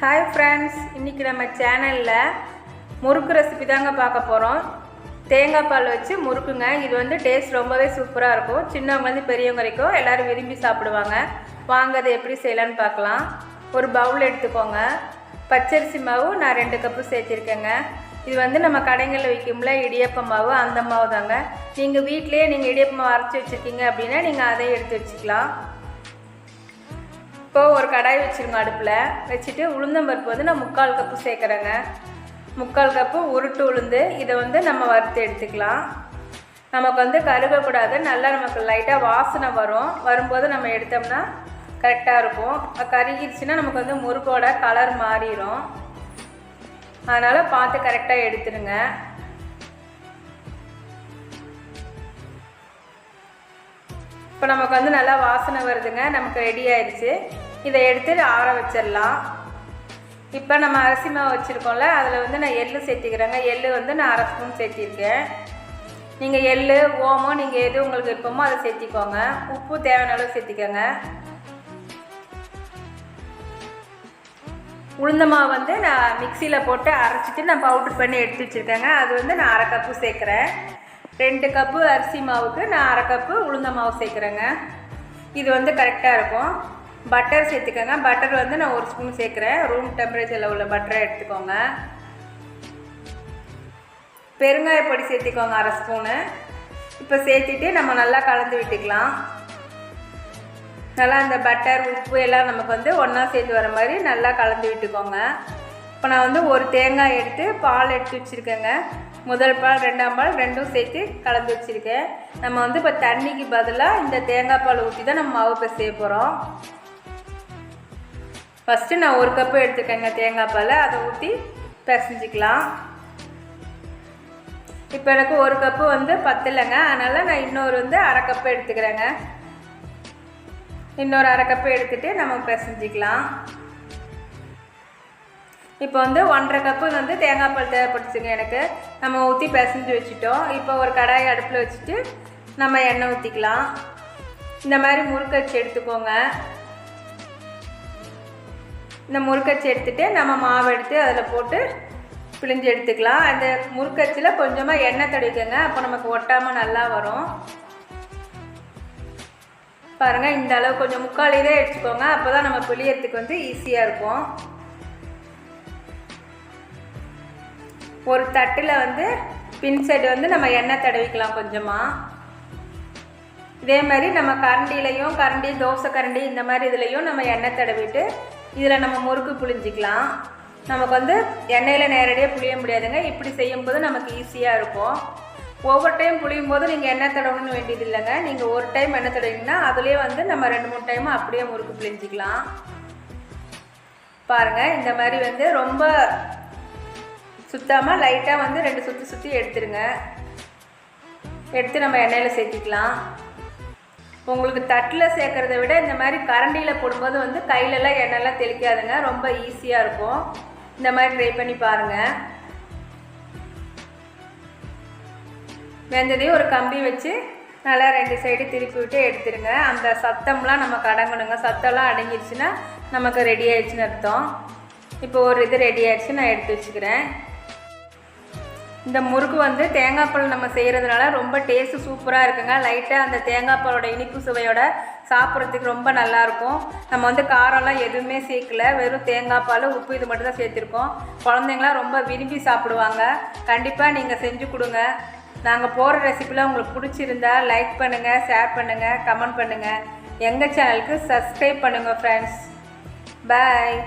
Hi friends இன்றைக்கி நம்ம சேனலில் முறுக்கு ரெசிபி தாங்க பார்க்க போகிறோம் தேங்காய் பால் வச்சு முறுக்குங்க. இது வந்து டேஸ்ட் ரொம்பவே சூப்பராக இருக்கும். சின்னவங்கலேருந்து பெரியவங்க வரைக்கும் எல்லோரும் விரும்பி சாப்பிடுவாங்க. வாங்க அதை எப்படி செய்யலான்னு பார்க்கலாம். ஒரு பவுல் எடுத்துக்கோங்க. பச்சரிசி மாவு நான் ரெண்டு கப்பு சேர்த்துருக்கேங்க. இது வந்து நம்ம கடைகளில் விற்கும்ல இடியப்ப மாவு அந்த மாவு தாங்க நீங்கள் வீட்டிலேயே நீங்கள் இடியப்ப மாவு அரைச்சி வச்சுருக்கீங்க அப்படின்னா நீங்கள் அதையும் எடுத்து வச்சுக்கலாம். இப்போ ஒரு கடாய் வச்சுருங்க அடுப்பில். வச்சுட்டு உளுந்தம்பருப்பு வந்து நான் முக்கால் கப்பு சேர்க்குறேங்க. முக்கால் கப்பு உருட்டு உளுந்து இதை வந்து நம்ம வறுத்து எடுத்துக்கலாம். நமக்கு வந்து கருகக்கூடாது. நல்லா நமக்கு லைட்டாக வாசனை வரும். வரும்போது நம்ம எடுத்தோம்னா கரெக்டாக இருக்கும். அது கருகிருச்சுன்னா நமக்கு வந்து முறுக்கோட கலர் மாறிடும் அதனால் பார்த்து கரெக்டாக எடுத்துருங்க. இப்போ நமக்கு வந்து நல்லா வாசனை வருதுங்க. நமக்கு ரெடி ஆயிடுச்சு இதை எடுத்து ஆற வச்சிடலாம். இப்போ நம்ம அரிசி மாவு வச்சுருக்கோம்ல அதில் வந்து நான் எள்ளு சேர்த்திக்கிறேங்க. எள்ளு வந்து நான் அரை ஸ்பூன் சேர்த்திருக்கேன். நீங்கள் எள் ஓமம் நீங்கள் எது உங்களுக்கு விருப்பமோ அதை சேர்த்திக்கோங்க. உப்பு தேவையான அளவு சேர்த்திக்கோங்க. உளுந்த மாவு வந்து நான் மிக்சியில் போட்டு அரைச்சிட்டு நான் பவுட்ரு பண்ணி எடுத்து வச்சுருக்கேங்க. அது வந்து நான் அரை கப்பு சேர்க்குறேன். ரெண்டு கப்பு அரிசி மாவுக்கு நான் அரை கப்பு உளுந்த மாவு சேர்க்குறேங்க. இது வந்து கரெக்டாக இருக்கும். பட்டர் சேர்த்துக்கோங்க. பட்டர் வந்து நான் ஒரு ஸ்பூன் சேர்க்குறேன். ரூம் டெம்பரேச்சரில் உள்ள பட்டரை எடுத்துக்கோங்க. பெருங்காய பொடி சேர்த்திக்கோங்க அரை ஸ்பூனு இப்போ சேர்த்துட்டு நம்ம நல்லா கலந்து விட்டுக்கலாம். நல்லா அந்த பட்டர் உப்பு எல்லாம் நமக்கு வந்து ஒன்றா சேர்த்து வர மாதிரி நல்லா கலந்து விட்டுக்கோங்க. இப்போ நான் வந்து ஒரு தேங்காய் எடுத்து பால் எடுத்து வச்சுருக்கேங்க. முதல் பால் ரெண்டாம் பால் ரெண்டும் சேர்த்து கலந்து வச்சுருக்கேன். நம்ம வந்து இப்போ தண்ணிக்கு பதிலாக இந்த தேங்காய் பால் ஊற்றி தான் நம்ம மாவு பிசைய போகிறோம் ஃபஸ்ட்டு நான் ஒரு கப்பு எடுத்துக்கேங்க தேங்காய் பால். அதை ஊற்றி பிசைஞ்சிக்கலாம். இப்போ எனக்கு ஒரு கப்பு வந்து பத்தலைங்க. அதனால் நான் இன்னொரு வந்து அரை கப்பு எடுத்துக்கிறேங்க. இன்னொரு அரை கப்பு எடுத்துகிட்டு நம்ம பிசைஞ்சிக்கலாம். இப்போ வந்து ஒன்றரை கப்பு வந்து தேங்காய் பால் தேவைப்பட்டுச்சுங்க எனக்கு. நம்ம ஊற்றி பிசைஞ்சு வச்சுட்டோம். இப்போ ஒரு கடாயை அடுப்பில் வச்சுட்டு நம்ம எண்ணெய் ஊற்றிக்கலாம் இந்த மாதிரி முறுக்கச்சு எடுத்துக்கோங்க. இந்த முறுக்கச்சு எடுத்துகிட்டு நம்ம மாவு எடுத்து அதில் போட்டு பிழிஞ்சு எடுத்துக்கலாம். அந்த முறுக்கச்சில் கொஞ்சமாக எண்ணெய் தடவிக்கோங்க. அப்போ நமக்கு ஒட்டாமல் நல்லா வரும். பாருங்கள் இந்த அளவு கொஞ்சம் முக்கால் இதே எடுத்துக்கோங்க. அப்போ தான் நம்ம பிழியறதுக்கு வந்து ஈஸியாக இருக்கும். ஒரு தட்டில் வந்து பின் சைடு வந்து நம்ம எண்ணெய் தடவிக்கலாம் கொஞ்சமாக இதே மாதிரி நம்ம கரண்டிலையும் கரண்டி தோசை கரண்டி இந்த மாதிரி இதுலேயும் நம்ம எண்ணெய் தடவிட்டு இதில் நம்ம முறுக்கு புளிஞ்சிக்கலாம் நமக்கு வந்து எண்ணெயில் நேரடியாக புளிய முடியாதுங்க. இப்படி செய்யும்போது நமக்கு ஈஸியாக இருக்கும். ஒவ்வொரு டைம் புளியும் போது நீங்கள் எண்ணெய் தடவணும்னு வேண்டியது இல்லைங்க. நீங்கள் ஒரு டைம் எண்ணெய் தடவிங்கன்னா அதுலேயே வந்து நம்ம ரெண்டு மூணு டைமும் அப்படியே முறுக்கு பிழிஞ்சிக்கலாம். பாருங்கள் இந்த மாதிரி வந்து ரொம்ப சுத்தாமல் லைட்டாக வந்து ரெண்டு சுற்றி சுற்றி எடுத்துருங்க. எடுத்து நம்ம எண்ணெயில் சேர்த்திக்கலாம். உங்களுக்கு தட்டில் சேர்க்குறத விட இந்த மாதிரி கரண்டியில் போடும்போது வந்து கையிலலாம் எண்ணெய்லாம் தெளிக்காதுங்க. ரொம்ப ஈஸியாக இருக்கும். இந்த மாதிரி ட்ரை பண்ணி பாருங்கள் வெந்ததையும் ஒரு கம்பி வச்சு நல்லா ரெண்டு சைடு திருப்பி விட்டு எடுத்துருங்க. அந்த சத்தம்லாம் நமக்கு அடங்கணுங்க சத்தம்லாம் அடங்கிடுச்சுன்னா நமக்கு ரெடி ஆயிடுச்சுன்னு அர்த்தம். இப்போ ஒரு இது ரெடி ஆயிடுச்சு நான் எடுத்து வச்சுக்கிறேன். இந்த முறுக்கு வந்து தேங்காய் பால் நம்ம செய்கிறதுனால ரொம்ப டேஸ்ட்டு சூப்பராக இருக்குங்க. லைட்டாக அந்த தேங்காய் பாலோட இனிப்பு சுவையோட சாப்பிட்றதுக்கு ரொம்ப நல்லாயிருக்கும் நம்ம வந்து காரம்லாம் எதுவுமே சேர்க்கல. வெறும் தேங்காய் பால் உப்பு இது மட்டும் தான் சேர்த்துருக்கோம். குழந்தைங்களாம் ரொம்ப விரும்பி சாப்பிடுவாங்க. கண்டிப்பாக நீங்கள் செஞ்சு கொடுங்க. நாங்கள் போகிற ரெசிபிலாம் உங்களுக்கு பிடிச்சிருந்தா லைக் பண்ணுங்கள் ஷேர் பண்ணுங்கள் கமெண்ட் பண்ணுங்கள் எங்கள் சேனலுக்கு சப்ஸ்கிரைப் பண்ணுங்கள் ஃப்ரெண்ட்ஸ் பாய்